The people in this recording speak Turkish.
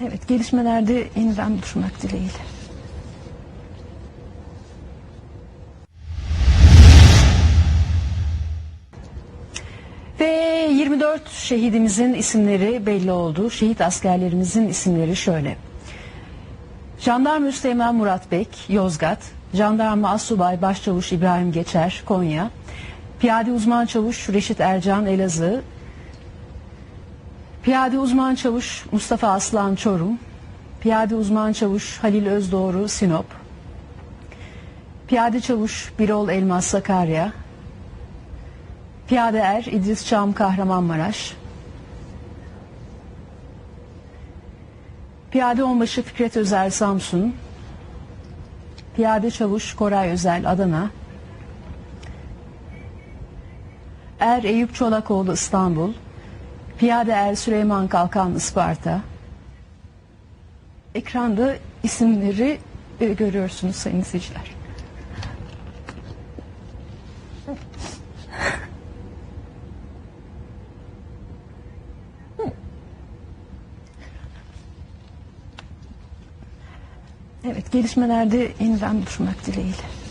Evet gelişmelerde yeniden buluşmak dileğiyle. Ve 24 şehidimizin isimleri belli oldu. Şehit askerlerimizin isimleri şöyle. Jandarma Üsteğmen Murat Bek, Yozgat. Jandarma Assubay Başçavuş İbrahim Geçer, Konya. Piyade Uzman Çavuş Reşit Ercan, Elazığ. Piyade Uzman Çavuş Mustafa Aslan, Çorum. Piyade Uzman Çavuş Halil Özdoğru, Sinop. Piyade Çavuş Birol Elmas, Sakarya. Piyade Er İdris Çam, Kahramanmaraş. Piyade Onbaşı Fikret Özel Samsun, Piyade Çavuş Koray Özel Adana, Er Eyüp Çolakoğlu İstanbul, Piyade Er Süleyman Kalkan Isparta. Ekranda isimleri e, görüyorsunuz sayın izleyiciler. Evet gelişmelerde yeniden buluşmak dileğiyle.